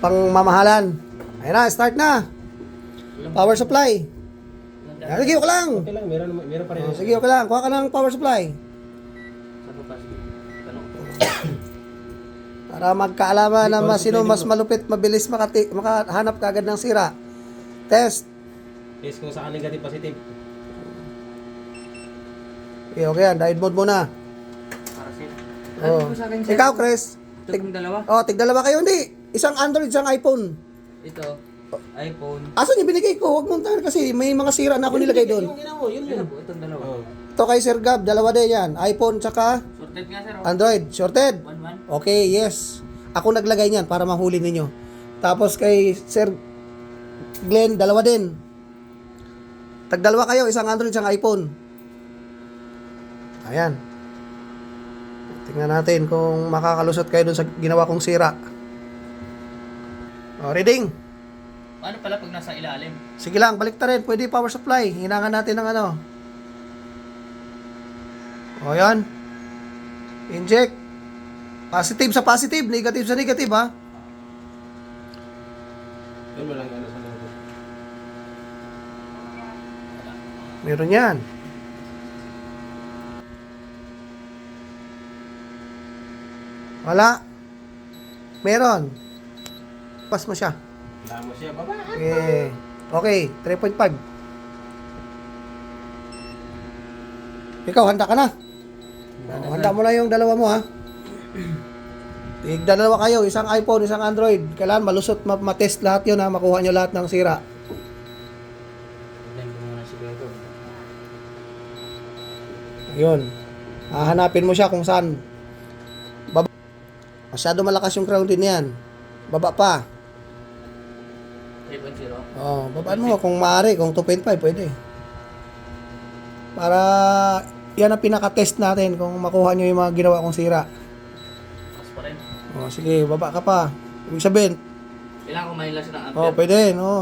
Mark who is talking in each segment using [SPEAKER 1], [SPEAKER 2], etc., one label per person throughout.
[SPEAKER 1] pang mamahalan. Ayun na, start na. Power supply. Ayan, sige, okay lang.
[SPEAKER 2] Okay lang, meron, meron pa rin.
[SPEAKER 1] Oh, sige, okay lang. Kuha ka ng power supply. Para magkaalaman na mas sino mas malupit, mabilis makati, makahanap kagad ng sira. Test.
[SPEAKER 2] Yes, kung saan negative positive.
[SPEAKER 1] Okay, okay yan. Diode mode muna.
[SPEAKER 3] Para sila.
[SPEAKER 1] Oh.
[SPEAKER 3] Sa akin, sir?
[SPEAKER 1] Ikaw, Chris.
[SPEAKER 3] Kong dalawa.
[SPEAKER 1] Oh, tigdalawa kayo. Hindi. Isang Android, isang iPhone.
[SPEAKER 3] Ito. iPhone.
[SPEAKER 1] Asan yung binigay ko? Huwag mong tahan kasi may mga sira na ako nilagay doon.
[SPEAKER 2] Yung ina mo, yun
[SPEAKER 3] Ito
[SPEAKER 2] yun.
[SPEAKER 3] po. Itong dalawa.
[SPEAKER 2] Oh.
[SPEAKER 1] Ito kay Sir Gab, dalawa din yan. iPhone tsaka
[SPEAKER 3] Sorted nga sir. oh.
[SPEAKER 1] Android. Shorted.
[SPEAKER 3] One one.
[SPEAKER 1] Okay, yes. Ako naglagay niyan para mahuli ninyo. Tapos kay Sir Glenn, dalawa din. Tagdalawa kayo, isang Android, isang iPhone. Ayan. Tingnan natin kung makakalusot kayo dun sa ginawa kong sira. O, reading.
[SPEAKER 3] Paano pala pag nasa ilalim?
[SPEAKER 1] Sige lang, balik ta rin. Pwede power supply. Hinangan natin ng ano. O, yan. Inject. Positive sa positive, negative sa negative, ha?
[SPEAKER 2] Yun mo lang ano sa loob.
[SPEAKER 1] Meron yan. Wala. Meron. Pas mo siya.
[SPEAKER 2] Wala mo siya, baba.
[SPEAKER 1] Okay. Okay, 3.5. Ikaw, handa ka na. Oh, handa mo na yung dalawa mo, ha? Tig dalawa kayo, isang iPhone, isang Android. Kailangan malusot, ma- matest lahat yun, ha? Makuha nyo lahat ng sira. Ayun. Hahanapin mo siya kung saan. Baba. Masyado malakas yung grounding niyan. Baba pa.
[SPEAKER 3] 3.0.
[SPEAKER 1] Oh, babaan mo kung maaari, kung 2.5 pwede. Para yan ang pinaka-test natin kung makuha nyo yung mga ginawa kong sira.
[SPEAKER 3] Mas pa rin.
[SPEAKER 1] Oh, sige, baba ka pa. Ibig sabihin,
[SPEAKER 3] Kailangan kumain lang siya ng
[SPEAKER 1] oh,
[SPEAKER 3] ampere.
[SPEAKER 1] pwede, no.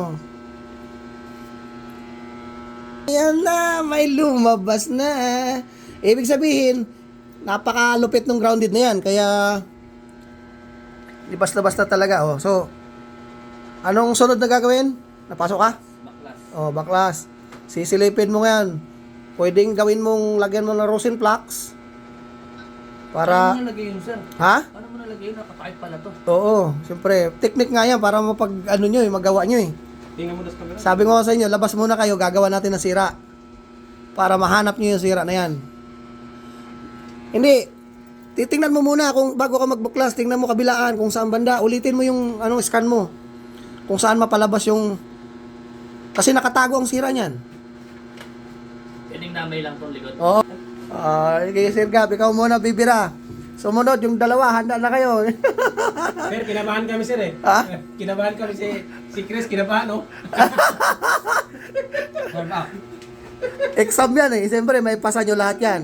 [SPEAKER 1] Ayan na, may lumabas na. Ibig sabihin, napakalupit ng grounded na yan, kaya libas-labas na talaga, oh. So, anong sunod na gagawin? Napasok ka?
[SPEAKER 3] Baklas.
[SPEAKER 1] Oh, baklas. Sisilipin mo yan. Pwedeng gawin mong lagyan mo ng rosin plaques. Para,
[SPEAKER 3] Paano mo nalagay yun sir?
[SPEAKER 1] ha?
[SPEAKER 3] Paano mo nalagay yun? Nakapakit pala to.
[SPEAKER 1] Oo, siyempre. Technique nga yan para mapag, ano nyo eh, magawa nyo eh.
[SPEAKER 2] Tingnan mo na sa camera.
[SPEAKER 1] Sabi ko sa inyo, labas muna kayo, gagawa natin ng sira. Para mahanap nyo yung sira na yan. Hindi. Titingnan mo muna kung bago ka magbuklas, tingnan mo kabilaan kung saan banda. Ulitin mo yung anong scan mo. Kung saan mapalabas yung... Kasi nakatago ang sira niyan.
[SPEAKER 3] Pwedeng namay lang tong likod.
[SPEAKER 1] Oo. Ah, kay Sir Gab, ikaw muna bibira. Sumunod, yung dalawa, handa na kayo.
[SPEAKER 2] Sir, kinabahan kami sir eh.
[SPEAKER 1] Ha?
[SPEAKER 2] Kinabahan kami si, si Chris, kinabahan oh.
[SPEAKER 3] Up.
[SPEAKER 1] Exam yan eh. Siyempre, may pasa nyo lahat yan.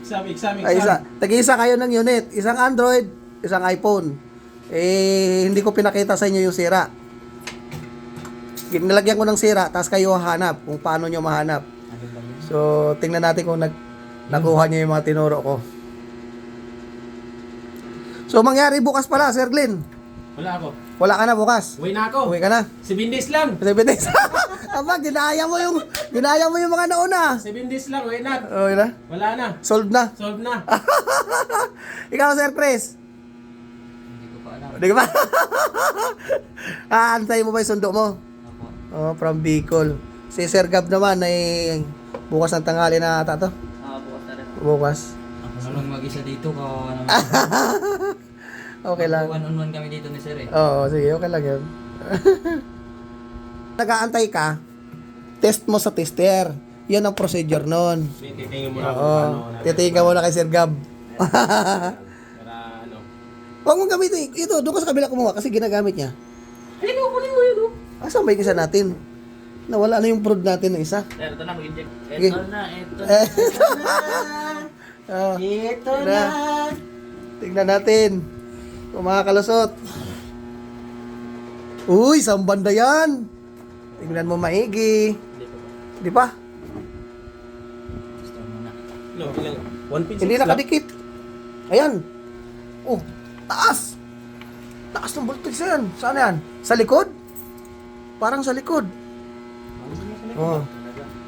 [SPEAKER 2] Exam, exam, exam.
[SPEAKER 1] Ay, isa. Tag-isa kayo ng unit. Isang Android, isang iPhone. Eh, hindi ko pinakita sa inyo yung sira. Nilagyan ko ng sira, tapos kayo hanap kung paano nyo mahanap. So, tingnan natin kung nag nakuha nyo yung mga tinuro ko. So, mangyari bukas pala, Sir Glenn.
[SPEAKER 2] Wala ako.
[SPEAKER 1] Wala ka na bukas.
[SPEAKER 2] Uwi na ako.
[SPEAKER 1] Uwi ka na.
[SPEAKER 2] 7 days lang.
[SPEAKER 1] Sabi days. Aba, ginaya mo yung ginaya mo yung mga nauna.
[SPEAKER 2] 7 days lang, uwi na.
[SPEAKER 1] Yun na.
[SPEAKER 2] Wala na.
[SPEAKER 1] Solved na.
[SPEAKER 2] Solve na.
[SPEAKER 1] Ikaw, Sir Chris. Di ba? Aantay mo ba yung sundo mo?
[SPEAKER 3] Ako.
[SPEAKER 1] Oh, from Bicol. Si Sir Gab naman ay bukas ng tanghali na ata to.
[SPEAKER 3] Ah, bukas na rin.
[SPEAKER 1] Bukas.
[SPEAKER 3] Ako na lang mag-isa dito. Kawawa naman.
[SPEAKER 1] Okay lang.
[SPEAKER 3] One on one kami dito ni sir eh.
[SPEAKER 1] Oo, sige, okay lang yun. Nag-aantay ka, test mo sa tester. Yan ang procedure nun.
[SPEAKER 2] Titingin mo na kung
[SPEAKER 1] Oo.
[SPEAKER 2] paano. natin-
[SPEAKER 1] Titingin ka muna kay Sir Gab.
[SPEAKER 2] Ano.
[SPEAKER 1] Huwag mong gamitin. Ito, doon ka sa kabila kumuha kasi ginagamit niya.
[SPEAKER 2] Ay, no, kunin mo yun oh.
[SPEAKER 1] Asan ba yung isa natin? Nawala na yung prod natin ng isa.
[SPEAKER 3] Ito na mag-inject. Ito na, ito
[SPEAKER 1] Eh.
[SPEAKER 3] na.
[SPEAKER 1] Oh,
[SPEAKER 3] Ito
[SPEAKER 1] na. Tingnan natin. Kung makakalusot. Uy, saan banda yan? Tingnan mo maigi.
[SPEAKER 3] Pa?
[SPEAKER 1] Di
[SPEAKER 3] na.
[SPEAKER 2] No? 1.6
[SPEAKER 1] Hindi
[SPEAKER 2] lang.
[SPEAKER 1] nakadikit. Ayan. Oh, taas. Taas ng voltage na yan. Saan yan? Sa likod? Parang sa likod. Oh.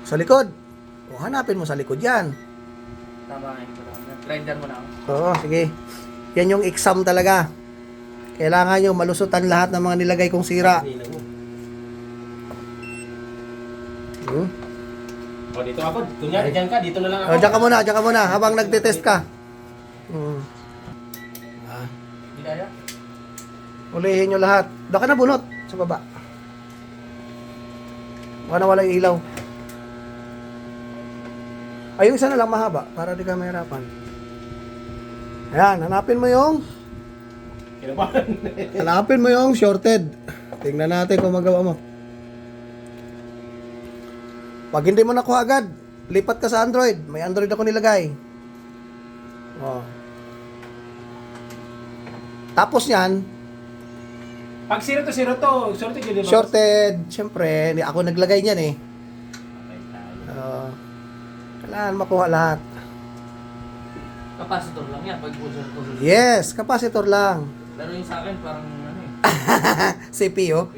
[SPEAKER 1] Sa likod. O, hanapin mo sa likod yan.
[SPEAKER 3] Tama nga yun. Grinder mo na ako.
[SPEAKER 1] Oo, sige. Yan yung exam talaga. Kailangan nyo malusutan lahat ng mga nilagay kong sira. Hmm?
[SPEAKER 2] O, dito ako. Kunyari, dyan ka. Dito na lang ako.
[SPEAKER 1] O, diyan ka muna, diyan ka muna, habang nagte-test ka. Hmm. Ulihin nyo lahat. Doon ka na bunot, sa baba. Baka nawala yung ilaw. Ay, yung isa na lang mahaba, para di ka mahirapan. Ayan, hanapin mo yung
[SPEAKER 2] Kinabahan.
[SPEAKER 1] Hanapin mo yung shorted. Tingnan natin kung magawa mo. Pag hindi mo nakuha agad, lipat ka sa Android. May Android ako nilagay. Oh. Tapos yan,
[SPEAKER 2] Pag zero to zero to, shorted yun, di ba?
[SPEAKER 1] shorted. Siyempre, ako naglagay niyan eh.
[SPEAKER 2] Okay, tayo.
[SPEAKER 1] Oh. kailangan makuha lahat.
[SPEAKER 3] Capacitor lang yan. Pag full circle.
[SPEAKER 1] Yes, capacitor lang.
[SPEAKER 3] Pero yung sa akin parang ano eh.
[SPEAKER 1] CPU.